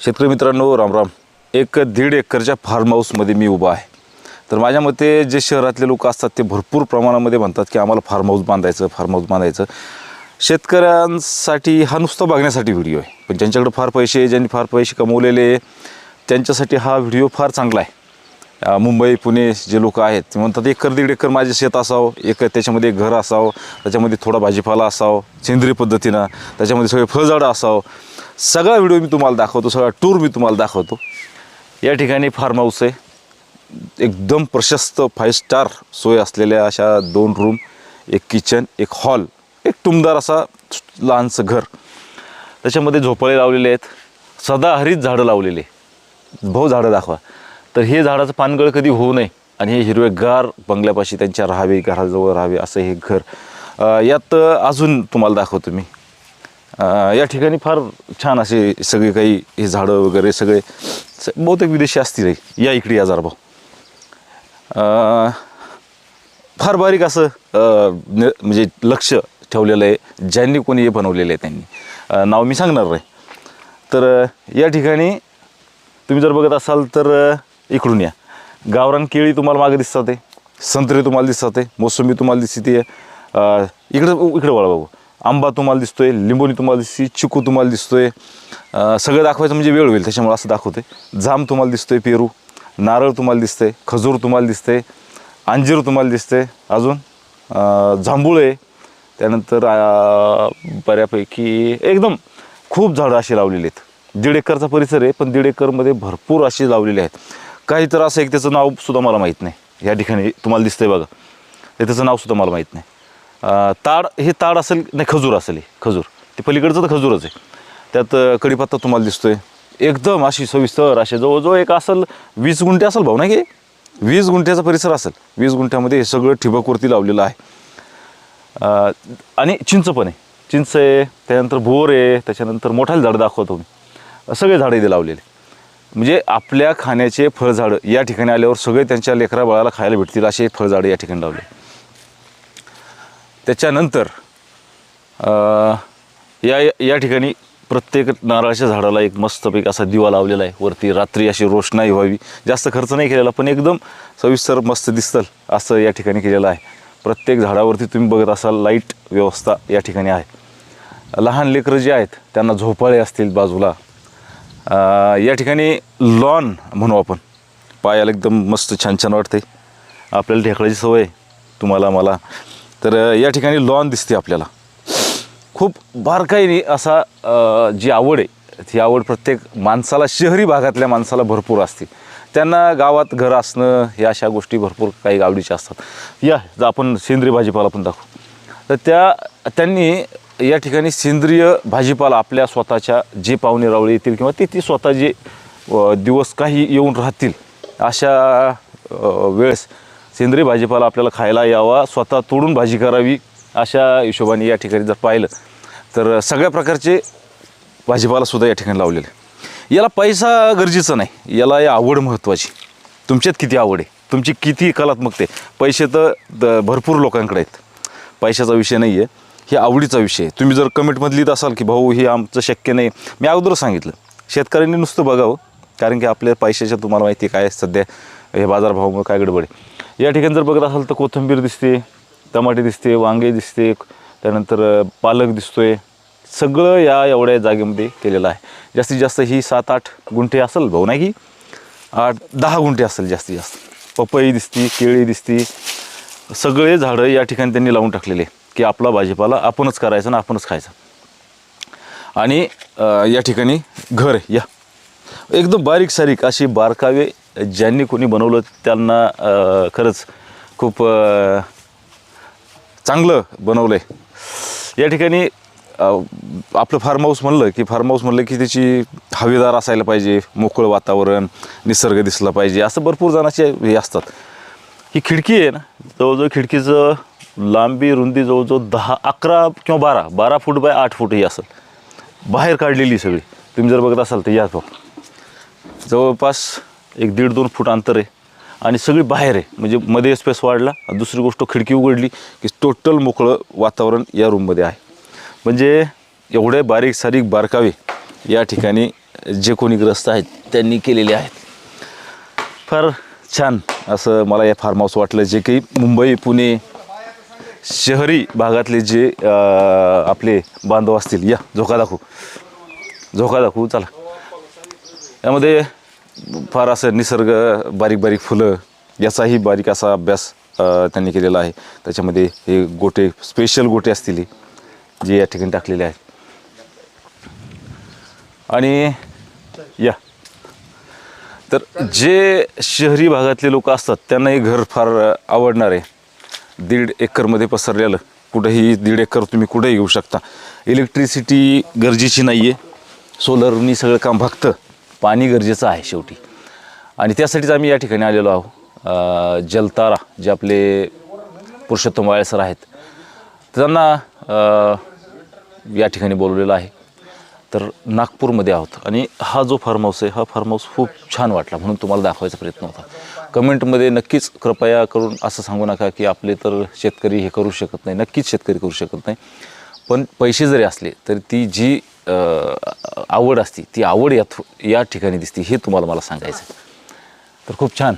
शेतकरी मित्रांनो रामराम एक दीड एकरच्या फार्म हाऊसमध्ये मी उभा आहे. तर माझ्या मते जे शहरातले लोक असतात ते भरपूर प्रमाणामध्ये म्हणतात की आम्हाला फार्म हाऊस बांधायचं फार्म हाऊस बांधायचं. शेतकऱ्यांसाठी हा नुसता बघण्यासाठी व्हिडिओ आहे. पण ज्यांच्याकडे फार पैसे ज्यांनी फार पैसे कमवलेले त्यांच्यासाठी हा व्हिडिओ फार चांगला आहे. मुंबई पुणे जे लोक आहेत ते म्हणतात एकर दीड एकर माझे शेत असावं एक त्याच्यामध्ये एक घर असावं त्याच्यामध्ये थोडा भाजीपाला असावं सेंद्रिय पद्धतीनं त्याच्यामध्ये सगळे फळझाडं असावं. सगळा व्हिडिओ मी तुम्हाला दाखवतो सगळा टूर मी तुम्हाला दाखवतो. या ठिकाणी फार्म हाऊस आहे. एकदम प्रशस्त फाईव्ह स्टार सोय असलेल्या अशा दोन रूम एक किचन एक हॉल एक टुमदार असा लहानसं घर. त्याच्यामध्ये झोपाळे लावलेले आहेत. सदाहरित झाडं लावलेले भाऊ झाडं दाखवा. तर हे झाडाचं पानगळ कधी होऊ नये आणि हे हिरवेगार बंगल्यापाशी त्यांच्या राहावे घराजवळ राहावे असं हे घर. यात अजून तुम्हाला दाखवतो मी. अं, या ठिकाणी फार छान असे सगळे काही हे झाडं वगैरे सगळे स- बहुतेक विदेशी असतील हे. या इकडे या जरा भाऊ. अं, फार बारीक असं अं, न- म्हणजे लक्ष ठेवलेलं आहे. ज्यांनी कोणी हे बनवलेलं आहे त्यांनी. अं, नाव मी सांगणार नाही. तर अं, या ठिकाणी तुम्ही जर बघत असाल तर अं, इकडून या. गावरान केळी तुम्हाला मागे दिसतात आहे संत्रे तुम्हाला दिसतात आहे मोसंबी तुम्हाला दिसते इकडं इकडं वळा बाबू आंबा तुम्हाला दिसतोय लिंबोणी तुम्हाला दिसते चिकू तुम्हाला दिसतोय. सगळं दाखवायचं म्हणजे वेळ होईल त्याच्यामुळे असं दाखवते जाम तुम्हाला दिसतोय पेरू नारळ तुम्हाला दिसतंय खजूर तुम्हाला दिसतंय अंजीर तुम्हाला दिसतंय. अजून जांभूळ आहे. त्यानंतर बऱ्यापैकी एकदम खूप झाडं अशी लावलेली आहेत. दीड एकरचा परिसर आहे पण दीड एकरमध्ये भरपूर अशी लावलेली आहेत. काही तर असं एक त्याचं नावसुद्धा मला माहीत नाही. या ठिकाणी तुम्हाला दिसतंय बघा. हे त्याचं नावसुद्धा मला माहीत नाही. ताड हे ताड असेल नाही खजूर असेल हे खजूर. ते पलीकडचं तर खजूरच आहे. त्यात कढीपत्ता तुम्हाला दिसतोय. एकदम अशी सविस्तर असे जवळजवळ एक असेल वीस गुंठे असेल भाऊ नाही की? वीस गुंठ्याचा परिसर असेल. वीस गुंठ्यामध्ये हे सगळं ठिबकवरती लावलेलं आहे. आणि चिंच पण आहे. चिंच आहे त्यानंतर भोर आहे त्याच्यानंतर मोठाले झाडं दाखवतो मी. सगळे झाडं इथे लावलेले. म्हणजे आपल्या खाण्याचे फळझाडं या ठिकाणी आल्यावर सगळे त्यांच्या लेकरा बाळाला खायला भेटतील असे फळझाडं या ठिकाणी लावले. त्याच्यानंतर या या ठिकाणी प्रत्येक नारळाच्या झाडाला एक मस्तपैकी असा दिवा लावलेला आहे. वरती रात्री अशी रोषणाई व्हावी. जास्त खर्च नाही केलेला पण एकदम सविस्तर मस्त दिसतं असं या ठिकाणी केलेलं आहे. प्रत्येक झाडावरती तुम्ही बघत असाल लाइट व्यवस्था या ठिकाणी आहे. लहान लेकरं जे आहेत त्यांना झोपाळे असतील बाजूला. या ठिकाणी लॉन म्हणू आपण. पायाला एकदम मस्त छान छान वाटते आपल्याला ढेकळाची सवय तुम्हाला मला. तर या ठिकाणी लॉन दिसते आपल्याला. खूप बारकाईने असा जी आवड आहे ती आवड प्रत्येक माणसाला शहरी भागातल्या माणसाला भरपूर असते. त्यांना गावात घर असणं ह्या अशा गोष्टी भरपूर काही आवडीच्या असतात. या आपण सेंद्रिय भाजीपाला पण दाखवू. तर त्या त्यांनी या ठिकाणी सेंद्रिय भाजीपाला आपल्या स्वतःच्या जे पाहुणे रावळे येतील किंवा ते ती स्वतः जे दिवस काही येऊन राहतील अशा वेळेस सेंद्रिय भाजीपाला आपल्याला खायला यावा स्वतः तोडून भाजी करावी अशा हिशोबाने या ठिकाणी जर पाहिलं तर सगळ्या प्रकारचे भाजीपालासुद्धा या ठिकाणी लावलेले आहे. याला पैसा गरजेचा नाही याला या आवड महत्त्वाची तुमच्यात किती आवड आहे तुमची किती कलात्मकते पैसे तर द- भरपूर लोकांकडे आहेत. पैशाचा विषय नाही आहे हे आवडीचा विषय आहे. तुम्ही जर कमेंटमध्ये लिहित असाल की भाऊ हे आमचं शक्य नाही मी अगोदर सांगितलं. शेतकऱ्यांनी नुसतं बघावं कारण की आपल्या पैशाच्या तुम्हाला माहिती आहे काय सध्या. हे बाजारभावामुळे काय गडबड आहे? या ठिकाणी जर बघत असाल तर कोथिंबीर दिसते टमाटे दिसते वांगे दिसते त्यानंतर पालक दिसतोय. सगळं या एवढ्या जागेमध्ये केलेलं आहे. जास्तीत जास्त ही सात आठ गुंठे असेल भाऊ नाही की? आठ दहा गुंठे असेल जास्तीत जास्त. पपई दिसती केळी दिसती. सगळे झाडं या ठिकाणी त्यांनी लावून टाकलेले की आपला भाजीपाला आपणच करायचा ना आपणच खायचा. आणि या ठिकाणी घर या. एकदम बारीक सारीक अशी बारकावे ज्यांनी कोणी बनवलं त्यांना खरंच खूप चांगलं बनवलं आहे या ठिकाणी आपलं फार्म हाऊस म्हणलं की फार्म हाऊस म्हणलं की त्याची हवेदार असायला पाहिजे मोकळं वातावरण निसर्ग दिसला पाहिजे असं भरपूर जणांचे हे असतात. ही खिडकी आहे ना जवळजवळ खिडकीचं लांबी रुंदी जवळजवळ दहा अकरा किंवा बारा बारा फूट बाय आठ फूट ही असेल. बाहेर काढलेली सगळी. तुम्ही जर बघत असाल तर या बघ. जवळपास एक दीड दोन फूट अंतर आहे. आणि सगळी बाहेर आहे. म्हणजे मध्ये स्पेस वाढला दुसरी गोष्ट खिडकी उघडली की टोटल मोकळं वातावरण या रूममध्ये आहे. म्हणजे एवढे बारीक सारीक बारकावे या ठिकाणी जे कोणी ग्रस्त आहेत त्यांनी केलेले आहेत. फार छान असं मला या फार्म हाऊस वाटलं जे काही मुंबई पुणे शहरी भागातले जे आपले बांधव असतील. या झोका दाखवू. झोका दाखवू चला. यामध्ये फार असं निसर्ग बारीक बारीक फुलं याचाही बारीक असा अभ्यास त्यांनी केलेला आहे. त्याच्यामध्ये हे गोटे स्पेशल गोटे असतील जे या ठिकाणी टाकलेले आहेत. आणि या. तर जे शहरी भागातले लोक असतात त्यांना हे घर फार आवडणार आहे. दीड एकरमध्ये पसरलेलं कुठंही दीड एकर तुम्ही कुठेही घेऊ शकता. इलेक्ट्रिसिटी गरजेची नाही आहे सोलरनी सगळं काम भागतं पाणी गरजेचं आहे शेवटी. आणि त्यासाठीच आम्ही या ठिकाणी आलेलो आहोत. जलतारा जे आपले पुरुषोत्तम वाळे सर आहेत. त्यांना या ठिकाणी बोलवलेलं आहे. तर नागपूरमध्ये आहोत. आणि हा जो फार्म हाऊस आहे हा फार्म हाऊस खूप छान वाटला म्हणून तुम्हाला दाखवायचा प्रयत्न होता. कमेंटमध्ये नक्कीच कृपया करून असं सांगू नका की आपले तर शेतकरी हे करू शकत नाही नक्कीच शेतकरी करू शकत नाही. पण पैसे जरी असले तरी ती जी आवड असते ती आवड यात या ठिकाणी दिसते हे तुम्हाला मला सांगायचं तर खूप छान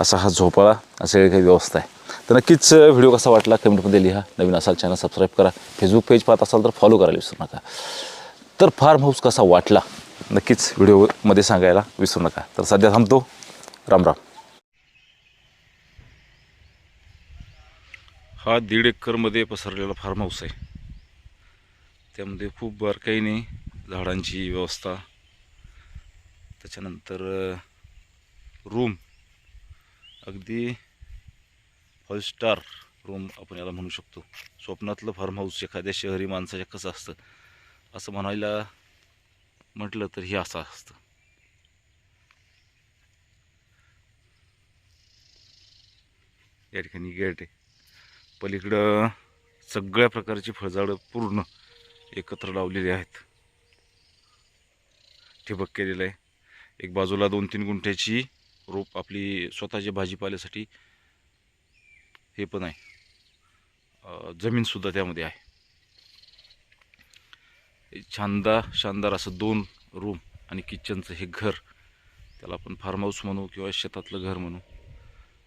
असा हा झोपाळा असे काही व्यवस्था आहे. तर नक्कीच व्हिडिओ कसा वाटला कमेंटमध्ये लिहा. नवीन असाल चॅनल सबस्क्राईब करा. फेसबुक पेज पाहत असाल तर फॉलो करायला विसरू नका. तर फार्म हाऊस कसा वाटला? नक्कीच व्हिडिओमध्ये सांगायला विसरू नका. तर सध्या थांबतो. राम राम. हा दीड एकरमध्ये पसरलेला फार्म हाऊस आहे. त्यामध्ये खूप बारकाईने झाडांची व्यवस्था. त्याच्यानंतर रूम. अगदी फाईव्ह स्टार रूम आपण याला म्हणू शकतो. स्वप्नातलं फार्म हाऊस एखाद्या शहरी माणसाच्या कसं असतं? असं म्हणायला म्हटलं तर हे असं असतं. या ठिकाणी गेट आहे. पलीकडं सगळ्या प्रकारची फळझाडं पूर्ण एकत्र लावलेली आहेत. ठिबक केलेलं आहे. एक बाजूला दोन तीन गुंठ्याची रोप आपली स्वतःच्या भाजीपाल्यासाठी हे पण आहे. जमीनसुद्धा त्यामध्ये आहे. छानदार शानदार असं दोन रूम आणि किचनचं हे घर त्याला आपण फार्म हाऊस म्हणू किंवा शेतातलं घर म्हणू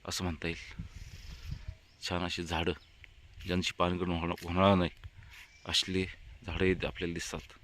असं म्हणता येईल. छान अशी झाडं ज्यांची पानगण होणार होणार नाही असले झाडे इथे आपल्याला दिसतात.